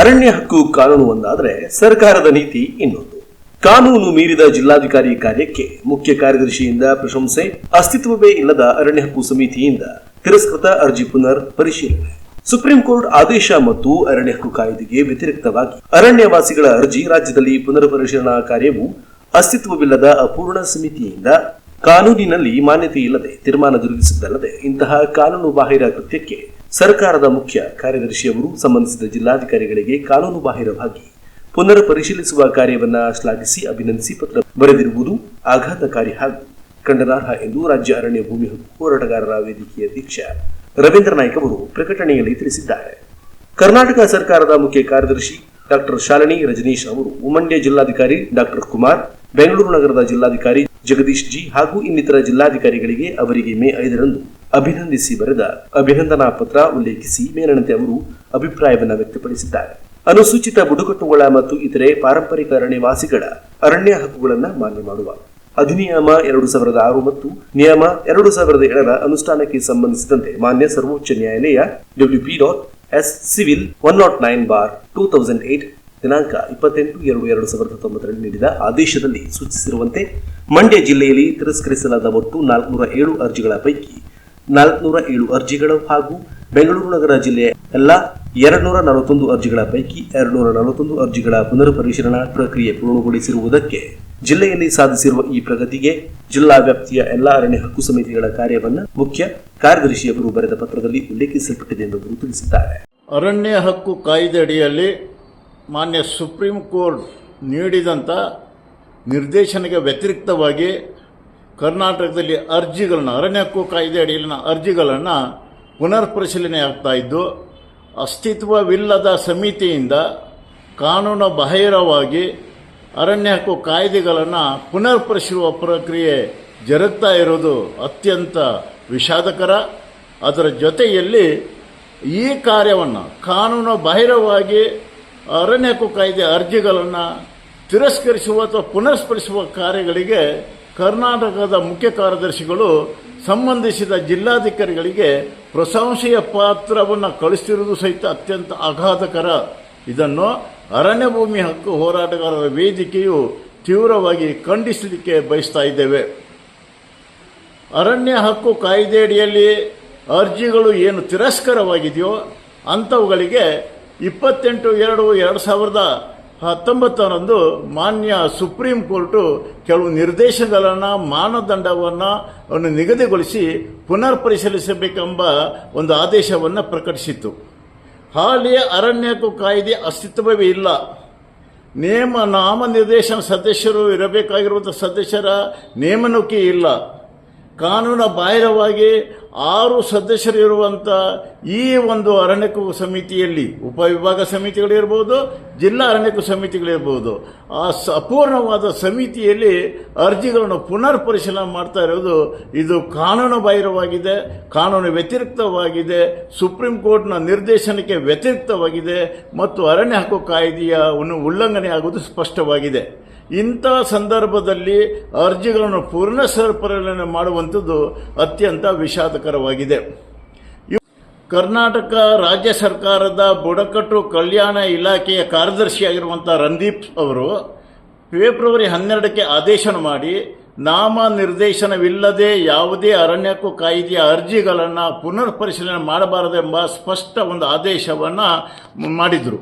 ಅರಣ್ಯ ಹಕ್ಕು ಕಾನೂನು ಒಂದಾದರೆ ಸರ್ಕಾರದ ನೀತಿ ಇನ್ನೊಂದು. ಕಾನೂನು ಮೀರಿದ ಜಿಲ್ಲಾಧಿಕಾರಿ ಕಾರ್ಯಕ್ಕೆ ಮುಖ್ಯ ಕಾರ್ಯದರ್ಶಿಯಿಂದ ಪ್ರಶಂಸೆ, ಅಸ್ತಿತ್ವವೇ ಇಲ್ಲದ ಅರಣ್ಯ ಹಕ್ಕು ಸಮಿತಿಯಿಂದ ತಿರಸ್ಕೃತ ಅರ್ಜಿ ಪುನರ್ ಪರಿಶೀಲನೆ. ಸುಪ್ರೀಂ ಕೋರ್ಟ್ ಆದೇಶ ಮತ್ತು ಅರಣ್ಯ ಹಕ್ಕು ಕಾಯ್ದೆಗೆ ವ್ಯತಿರಿಕ್ತವಾಗಿ ಅರಣ್ಯವಾಸಿಗಳ ಅರ್ಜಿ ರಾಜ್ಯದಲ್ಲಿ ಪುನರ್ ಪರಿಶೀಲನಾ ಕಾರ್ಯವು ಅಸ್ತಿತ್ವವಿಲ್ಲದ ಅಪೂರ್ಣ ಸಮಿತಿಯಿಂದ ಕಾನೂನಿನಲ್ಲಿ ಮಾನ್ಯತೆ ಇಲ್ಲದೆ ತೀರ್ಮಾನ ಜರುಗಿಸಿದ್ದಲ್ಲದೆ ಇಂತಹ ಕಾನೂನು ಬಾಹಿರ ಕೃತ್ಯಕ್ಕೆ ಸರ್ಕಾರದ ಮುಖ್ಯ ಕಾರ್ಯದರ್ಶಿಯವರು ಸಂಬಂಧಿಸಿದ ಜಿಲ್ಲಾಧಿಕಾರಿಗಳಿಗೆ ಕಾನೂನು ಬಾಹಿರವಾಗಿ ಪುನರ್ ಪರಿಶೀಲಿಸುವ ಕಾರ್ಯವನ್ನ ಶ್ಲಾಘಿಸಿ ಅಭಿನಂದಿಸಿ ಪತ್ರ ಬರೆದಿರುವುದು ಆಘಾತಕಾರಿ ಹಾಗೂ ಖಂಡನಾರ್ಹ ಎಂದು ರಾಜ್ಯ ಅರಣ್ಯ ಭೂಮಿ ಹಕ್ಕು ಹೋರಾಟಗಾರರ ವೇದಿಕೆಯ ಅಧ್ಯಕ್ಷ ರವೀಂದ್ರ ನಾಯ್ಕ ಅವರು ಪ್ರಕಟಣೆಯಲ್ಲಿ ತಿಳಿಸಿದ್ದಾರೆ. ಕರ್ನಾಟಕ ಸರ್ಕಾರದ ಮುಖ್ಯ ಕಾರ್ಯದರ್ಶಿ ಡಾಕ್ಟರ್ ಶಾಲಿನಿ ರಜನೀಶ್ ಅವರು ಉಮಂಡ್ಯ ಜಿಲ್ಲಾಧಿಕಾರಿ ಡಾಕ್ಟರ್ ಕುಮಾರ್, ಬೆಂಗಳೂರು ನಗರದ ಜಿಲ್ಲಾಧಿಕಾರಿ ಜಗದೀಶ್ ಜಿ ಹಾಗೂ ಇನ್ನಿತರ ಜಿಲ್ಲಾಧಿಕಾರಿಗಳಿಗೆ ಅವರಿಗೆ ಮೇ ಐದರಂದು ಅಭಿನಂದಿಸಿ ಬರೆದ ಅಭಿನಂದನಾ ಪತ್ರ ಉಲ್ಲೇಖಿಸಿ ಮೇಲನಂತೆ ಅವರು ಅಭಿಪ್ರಾಯವನ್ನು ವ್ಯಕ್ತಪಡಿಸಿದ್ದಾರೆ. ಅನುಸೂಚಿತ ಬುಡಕಟ್ಟುಗಳ ಮತ್ತು ಇತರೆ ಪಾರಂಪರಿಕ ಅರಣ್ಯವಾಸಿಗಳ ಅರಣ್ಯ ಹಕ್ಕುಗಳನ್ನು ಮಾನ್ಯ ಮಾಡುವ. ಅಧಿನಿಯಮ ಎರಡು ಸಾವಿರದ ಆರು ಮತ್ತು ನಿಯಮ ಎರಡು ಸಾವಿರದ ಏಳರ ಅನುಷ್ಠಾನಕ್ಕೆ ಸಂಬಂಧಿಸಿದಂತೆ ಮಾನ್ಯ ಸರ್ವೋಚ್ಚ ನ್ಯಾಯಾಲಯ WP dot S civil one naught nine bar two thousand eight ದಿನಾಂಕ ಇಪ್ಪತ್ತೆಂಟು ಎರಡು ಎರಡು ಸಾವಿರದ ಹತ್ತೊಂಬತ್ತರಲ್ಲಿ ನೀಡಿದ ಆದೇಶದಲ್ಲಿ ಸೂಚಿಸಿರುವಂತೆ ಮಂಡ್ಯ ಜಿಲ್ಲೆಯಲ್ಲಿ ತಿರಸ್ಕರಿಸಲಾದ ಒಟ್ಟು ನಾಲ್ಕುನೂರ ಏಳು ಅರ್ಜಿಗಳ ಪೈಕಿ ನಾಲ್ಕುನೂರ ಏಳು ಅರ್ಜಿಗಳು ಹಾಗೂ ಬೆಂಗಳೂರು ನಗರ ಜಿಲ್ಲೆಯ ಎಲ್ಲ ಎರಡ್ನೂರ ನಲವತ್ತೊಂದು ಅರ್ಜಿಗಳ ಪೈಕಿ ಎರಡ್ನೂರ ನಲವತ್ತೊಂದು ಅರ್ಜಿಗಳ ಪುನರ್ ಪರಿಶೀಲನಾ ಪ್ರಕ್ರಿಯೆ ಪೂರ್ಣಗೊಳಿಸಿರುವುದಕ್ಕೆ ಜಿಲ್ಲೆಯಲ್ಲಿ ಸಾಧಿಸಿರುವ ಈ ಪ್ರಗತಿಗೆ ಜಿಲ್ಲಾ ವ್ಯಾಪ್ತಿಯ ಎಲ್ಲಾ ಅರಣ್ಯ ಹಕ್ಕು ಸಮಿತಿಗಳ ಕಾರ್ಯವನ್ನು ಮುಖ್ಯ ಕಾರ್ಯದರ್ಶಿಯವರು ಬರೆದ ಪತ್ರದಲ್ಲಿ ಉಲ್ಲೇಖಿಸಲ್ಪಟ್ಟಿದೆ ಎಂದು ಅವರು ತಿಳಿಸಿದ್ದಾರೆ. ಅರಣ್ಯ ಹಕ್ಕು ಕಾಯ್ದೆ ಅಡಿಯಲ್ಲಿ ಮಾನ್ಯ ಸುಪ್ರೀಂ ಕೋರ್ಟ್ ನೀಡಿದಂಥ ನಿರ್ದೇಶನಕ್ಕೆ ವ್ಯತಿರಿಕ್ತವಾಗಿ ಕರ್ನಾಟಕದಲ್ಲಿ ಅರ್ಜಿಗಳನ್ನ ಅರಣ್ಯ ಹಕ್ಕು ಕಾಯ್ದೆ ಅಡಿಯಲ್ಲಿನ ಅರ್ಜಿಗಳನ್ನು ಪುನರ್ ಪರಿಶೀಲನೆ ಆಗ್ತಾ ಇದ್ದು ಅಸ್ತಿತ್ವವಿಲ್ಲದ ಸಮಿತಿಯಿಂದ ಕಾನೂನು ಬಾಹಿರವಾಗಿ ಅರಣ್ಯ ಹಕ್ಕು ಕಾಯ್ದೆಗಳನ್ನು ಪುನರ್ ಪರಿಶೀಲ ಪ್ರಕ್ರಿಯೆ ಜರುಗ್ತಾ ಇರೋದು ಅತ್ಯಂತ ವಿಷಾದಕರ. ಅದರ ಜೊತೆಯಲ್ಲಿ ಈ ಕಾರ್ಯವನ್ನು ಕಾನೂನು ಬಾಹಿರವಾಗಿ ಅರಣ್ಯ ಹಕ್ಕು ಕಾಯ್ದೆ ಅರ್ಜಿಗಳನ್ನು ತಿರಸ್ಕರಿಸುವ ಅಥವಾ ಪುನರ್ಸ್ಪರಿಸುವ ಕಾರ್ಯಗಳಿಗೆ ಕರ್ನಾಟಕದ ಮುಖ್ಯ ಕಾರ್ಯದರ್ಶಿಗಳು ಸಂಬಂಧಿಸಿದ ಜಿಲ್ಲಾಧಿಕಾರಿಗಳಿಗೆ ಪ್ರಶಂಸೆಯ ಪಾತ್ರವನ್ನು ಕಳಿಸ್ತಿರುವುದು ಸಹಿತ ಅತ್ಯಂತ ಆಘಾತಕರ. ಇದನ್ನು ಅರಣ್ಯ ಭೂಮಿ ಹಕ್ಕು ಹೋರಾಟಗಾರರ ವೇದಿಕೆಯು ತೀವ್ರವಾಗಿ ಖಂಡಿಸಲಿಕ್ಕೆ ಬಯಸ್ತಾ ಇದ್ದೇವೆ. ಅರಣ್ಯ ಹಕ್ಕು ಕಾಯ್ದೆಯಡಿಯಲ್ಲಿ ಅರ್ಜಿಗಳು ಏನು ತಿರಸ್ಕರವಾಗಿದೆಯೋ ಅಂಥವುಗಳಿಗೆ ಇಪ್ಪತ್ತೆಂಟು ಎರಡು ಎರಡು ಸಾವಿರದ ಹತ್ತೊಂಬತ್ತರಂದು ಮಾನ್ಯ ಸುಪ್ರೀಂ ಕೋರ್ಟು ಕೆಲವು ನಿರ್ದೇಶನಗಳನ್ನು ಮಾನದಂಡವನ್ನು ನಿಗದಿಗೊಳಿಸಿ ಪುನರ್ ಪರಿಶೀಲಿಸಬೇಕೆಂಬ ಒಂದು ಆದೇಶವನ್ನು ಪ್ರಕಟಿಸಿತ್ತು. ಹಾಲಿಯ ಅರಣ್ಯ ಹಕ್ಕು ಕಾಯ್ದೆ ಅಸ್ತಿತ್ವವೇ ಇಲ್ಲ. ನೇಮ ನಾಮನಿರ್ದೇಶನ ಸದಸ್ಯರು ಇರಬೇಕಾಗಿರುವಂಥ ಸದಸ್ಯರ ನೇಮನುಕಿ ಇಲ್ಲ. ಕಾನೂನು ಬಾಹಿರವಾಗಿ ಆರು ಸದಸ್ಯರಿರುವಂಥ ಈ ಒಂದು ಅರಣ್ಯಕು ಸಮಿತಿಯಲ್ಲಿ ಉಪವಿಭಾಗ ಸಮಿತಿಗಳಿರ್ಬೋದು, ಜಿಲ್ಲಾ ಅರಣ್ಯಕು ಸಮಿತಿಗಳಿರ್ಬೋದು. ಆ ಅಪೂರ್ಣವಾದ ಸಮಿತಿಯಲ್ಲಿ ಅರ್ಜಿಗಳನ್ನು ಪುನರ್ ಪರಿಶೀಲನೆ ಮಾಡ್ತಾ ಇರೋದು ಇದು ಕಾನೂನು ಬಾಹಿರವಾಗಿದೆ, ಕಾನೂನು ವ್ಯತಿರಿಕ್ತವಾಗಿದೆ, ಸುಪ್ರೀಂ ಕೋರ್ಟ್ನ ನಿರ್ದೇಶನಕ್ಕೆ ವ್ಯತಿರಿಕ್ತವಾಗಿದೆ ಮತ್ತು ಅರಣ್ಯ ಹಕ್ಕು ಕಾಯ್ದೆಯ ಉಲ್ಲಂಘನೆ ಆಗುವುದು ಸ್ಪಷ್ಟವಾಗಿದೆ. ಇಂಥ ಸಂದರ್ಭದಲ್ಲಿ ಅರ್ಜಿಗಳನ್ನು ಪೂರ್ಣ ಪರಿಶೀಲನೆ ಮಾಡುವಂಥದ್ದು ಅತ್ಯಂತ ವಿಷಾದಕರವಾಗಿದೆ. ಕರ್ನಾಟಕ ರಾಜ್ಯ ಸರ್ಕಾರದ ಬುಡಕಟ್ಟು ಕಲ್ಯಾಣ ಇಲಾಖೆಯ ಕಾರ್ಯದರ್ಶಿಯಾಗಿರುವಂಥ ರಂದೀಪ್ ಅವರು ಫೆಬ್ರವರಿ ಹನ್ನೆರಡಕ್ಕೆ ಆದೇಶನ ಮಾಡಿ ನಾಮ ನಿರ್ದೇಶನವಿಲ್ಲದೆ ಯಾವುದೇ ಅರಣ್ಯಕ್ಕೂ ಕಾಯ್ದೆಯ ಅರ್ಜಿಗಳನ್ನು ಪುನರ್ ಪರಿಶೀಲನೆ ಮಾಡಬಾರದೆಂಬ ಸ್ಪಷ್ಟ ಒಂದು ಆದೇಶವನ್ನು ಮಾಡಿದರು.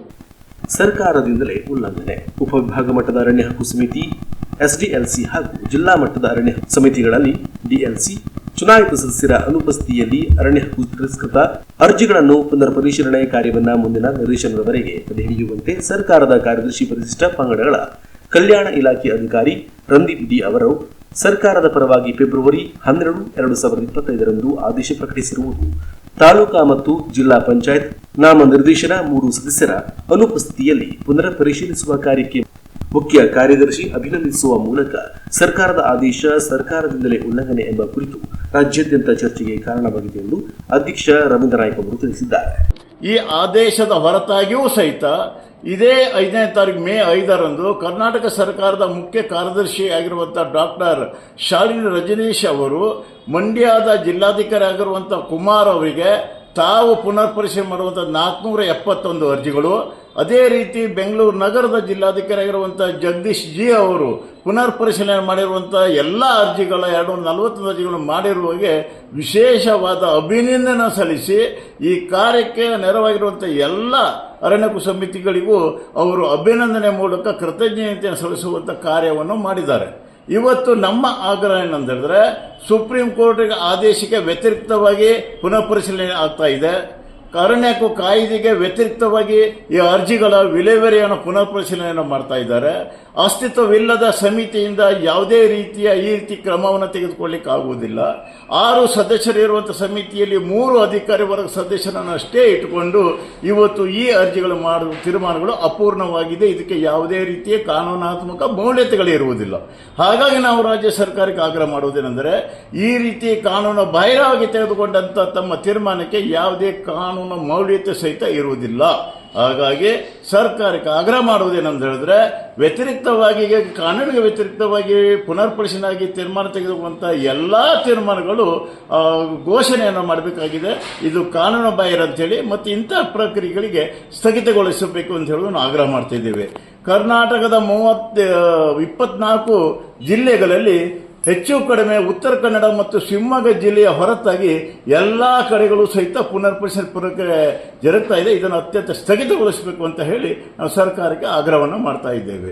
ಸರ್ಕಾರದಿಂದಲೇ ಉಲ್ಲಂಘನೆ. ಉಪವಿಭಾಗ ಮಟ್ಟದ ಅರಣ್ಯ ಹಕ್ಕು ಸಮಿತಿ, ಎಸ್ಡಿಎಲ್ಸಿ ಹಾಗೂ ಜಿಲ್ಲಾ ಮಟ್ಟದ ಅರಣ್ಯ ಸಮಿತಿಗಳಲ್ಲಿ ಡಿಎಲ್ಸಿ, ಚುನಾಯಿತ ಸದಸ್ಯರ ಅನುಪಸ್ಥಿತಿಯಲ್ಲಿ ಅರಣ್ಯ ಹಕ್ಕು ತಿರಸ್ಕೃತ ಅರ್ಜಿಗಳನ್ನು ಪುನರ್ ಪರಿಶೀಲನೆ ಕಾರ್ಯವನ್ನು ಮುಂದಿನ ನಿರ್ದೇಶನದವರೆಗೆ ತಡೆಹಿಡಿಯುವಂತೆ ಸರ್ಕಾರದ ಕಾರ್ಯದರ್ಶಿ ಪರಿಶಿಷ್ಟ ಪಂಗಡಗಳ ಕಲ್ಯಾಣ ಇಲಾಖೆ ಅಧಿಕಾರಿ ರಂದೀಪ್ ಡಿ ಅವರು ಸರ್ಕಾರದ ಪರವಾಗಿ ಫೆಬ್ರವರಿ ಹನ್ನೆರಡು, ಎರಡು ಸಾವಿರದ ಇಪ್ಪತ್ತೈದರಂದು ಆದೇಶ ಪ್ರಕಟಿಸಿರುವುದು ತಾಲೂಕಾ ಮತ್ತು ಜಿಲ್ಲಾ ಪಂಚಾಯತ್ ನಾಮ ನಿರ್ದೇಶನ ಮೂರು ಸದಸ್ಯರ ಅನುಪಸ್ಥಿತಿಯಲ್ಲಿ ಪುನರ್ ಪರಿಶೀಲಿಸುವ ಕಾರ್ಯಕ್ಕೆ ಮುಖ್ಯ ಕಾರ್ಯದರ್ಶಿ ಅಭಿನಂದಿಸುವ ಮೂಲಕ ಸರ್ಕಾರದ ಆದೇಶ ಸರ್ಕಾರದಿಂದಲೇ ಉಲ್ಲಂಘನೆ ಎಂಬ ಕುರಿತು ರಾಜ್ಯಾದ್ಯಂತ ಚರ್ಚೆಗೆ ಕಾರಣವಾಗಿದೆ ಎಂದು ಅಧ್ಯಕ್ಷ ರವೀಂದ್ರ ನಾಯ್ಕ ಅವರು ತಿಳಿಸಿದ್ದಾರೆ. ಈ ಆದೇಶದ ಹೊರತಾಗಿಯೂ ಸಹಿತ ಇದೇ ಐದನೇ ತಾರೀಕು ಮೇ ಐದರಂದು ಕರ್ನಾಟಕ ಸರ್ಕಾರದ ಮುಖ್ಯ ಕಾರ್ಯದರ್ಶಿ ಆಗಿರುವಂಥ ಡಾಕ್ಟರ್ ಶಾಲಿನಿ ರಜನೀಶ್ ಅವರು ಮಂಡ್ಯದ ಜಿಲ್ಲಾಧಿಕಾರಿ ಆಗಿರುವಂಥ ಕುಮಾರ್ ಅವರಿಗೆ ತಾವು ಪುನರ್ ಪರಿಶೀಲನೆ ಮಾಡುವಂಥ ನಾಲ್ಕುನೂರ ಎಪ್ಪತ್ತೊಂದು ಅರ್ಜಿಗಳು. ಅದೇ ರೀತಿ ಬೆಂಗಳೂರು ನಗರದ ಜಿಲ್ಲಾಧಿಕಾರಿಯಾಗಿರುವಂಥ ಜಗದೀಶ್ ಜಿ ಅವರು ಪುನರ್ ಪರಿಶೀಲನೆ ಮಾಡಿರುವಂಥ ಎಲ್ಲ ಅರ್ಜಿಗಳ ಎರಡು ನಲವತ್ತೊಂದು ಅರ್ಜಿಗಳು ಮಾಡಿರುವಾಗೆ ವಿಶೇಷವಾದ ಅಭಿನಂದನೆ ಸಲ್ಲಿಸಿ, ಈ ಕಾರ್ಯಕ್ಕೆ ನೆರವಾಗಿರುವಂಥ ಎಲ್ಲ ಅರಣ್ಯ ಸಮಿತಿಗಳಿಗೂ ಅವರು ಅಭಿನಂದನೆ ಮೂಲಕ ಕೃತಜ್ಞತೆಯನ್ನು ಸಲ್ಲಿಸುವಂಥ ಕಾರ್ಯವನ್ನು ಮಾಡಿದ್ದಾರೆ. ಇವತ್ತು ನಮ್ಮ ಆಗ್ರಹ ಏನಂತಂದ್ರೆ ಸುಪ್ರೀಂ ಕೋರ್ಟ್ ಆದೇಶಕ್ಕೆ ವ್ಯತಿರಿಕ್ತವಾಗಿ ಪುನಃ ಪರಿಶೀಲನೆ ಆಗ್ತಾ ಇದೆ. ಅರಣ್ಯಕ್ಕೂ ಕಾಯ್ದೆಗೆ ವ್ಯತಿರಿಕ್ತವಾಗಿ ಈ ಅರ್ಜಿಗಳ ವಿಲೇವಾರಿಯನ್ನು ಪುನರ್ ಪರಿಶೀಲನೆಯನ್ನು ಮಾಡ್ತಾ ಇದ್ದಾರೆ. ಅಸ್ತಿತ್ವವಿಲ್ಲದ ಸಮಿತಿಯಿಂದ ಯಾವುದೇ ರೀತಿಯ ಈ ರೀತಿ ಕ್ರಮವನ್ನು ತೆಗೆದುಕೊಳ್ಳಿಕ್ಕೆ ಆಗುವುದಿಲ್ಲ. ಆರು ಸದಸ್ಯರಿರುವಂಥ ಸಮಿತಿಯಲ್ಲಿ ಮೂರು ಅಧಿಕಾರಿ ವರ್ಗ ಸದಸ್ಯರನ್ನು ಅಷ್ಟೇ ಇಟ್ಟುಕೊಂಡು ಇವತ್ತು ಈ ಅರ್ಜಿಗಳು ಮಾಡುವ ತೀರ್ಮಾನಗಳು ಅಪೂರ್ಣವಾಗಿದೆ. ಇದಕ್ಕೆ ಯಾವುದೇ ರೀತಿಯ ಕಾನೂನಾತ್ಮಕ ಮೌಲ್ಯತೆಗಳು ಇರುವುದಿಲ್ಲ. ಹಾಗಾಗಿ ನಾವು ರಾಜ್ಯ ಸರ್ಕಾರಕ್ಕೆ ಆಗ್ರಹ ಮಾಡುವುದೇನೆಂದರೆ, ಈ ರೀತಿ ಕಾನೂನು ಬಾಹಿರವಾಗಿ ತೆಗೆದುಕೊಂಡಂಥ ತಮ್ಮ ತೀರ್ಮಾನಕ್ಕೆ ಯಾವುದೇ ಕಾನೂನು ಮೌಲ್ಯತೆ ಸಹಿತ ಇರುವುದಿಲ್ಲ. ಹಾಗಾಗಿ ಸರ್ಕಾರಕ್ಕೆ ಆಗ್ರಹ ಮಾಡುವುದೇನಂತ ಹೇಳಿದ್ರೆ, ವ್ಯತಿರಿಕ್ತವಾಗಿ ಕಾನೂನಿಗೆ ವ್ಯತಿರಿಕ್ತವಾಗಿ ಪುನರ್ ಪರಿಶೀಲನೆಯಾಗಿ ತೀರ್ಮಾನ ತೆಗೆದುಕೊಂತ ಎಲ್ಲ ತೀರ್ಮಾನಗಳು ಘೋಷಣೆಯನ್ನು ಮಾಡಬೇಕಾಗಿದೆ. ಇದು ಕಾನೂನು ಬಾಹಿರ ಅಂತೇಳಿ ಮತ್ತು ಇಂಥ ಪ್ರಕ್ರಿಯೆಗಳಿಗೆ ಸ್ಥಗಿತಗೊಳಿಸಬೇಕು ಅಂತ ಹೇಳಿ ಆಗ್ರಹ ಮಾಡ್ತಾ ಇದ್ದೇವೆ. ಕರ್ನಾಟಕದ ಮೂವತ್ತ ಇಪ್ಪತ್ನಾಲ್ಕು ಜಿಲ್ಲೆಗಳಲ್ಲಿ ಹೆಚ್ಚು ಕಡಿಮೆ ಉತ್ತರ ಕನ್ನಡ ಮತ್ತು ಶಿವಮೊಗ್ಗ ಜಿಲ್ಲೆಯ ಹೊರತಾಗಿ ಎಲ್ಲ ಕಡೆಗಳು ಸಹಿತ ಪುನರ್ ಪರಿಶೀಲನೆ ಪ್ರಕ್ರಿಯೆ ಜರುಗ್ತಾ ಇದೆ. ಇದನ್ನು ಅತ್ಯಂತ ಸ್ಥಗಿತಗೊಳಿಸಬೇಕು ಅಂತ ಹೇಳಿ ನಾವು ಸರ್ಕಾರಕ್ಕೆ ಆಗ್ರಹವನ್ನು ಮಾಡ್ತಾ ಇದ್ದೇವೆ.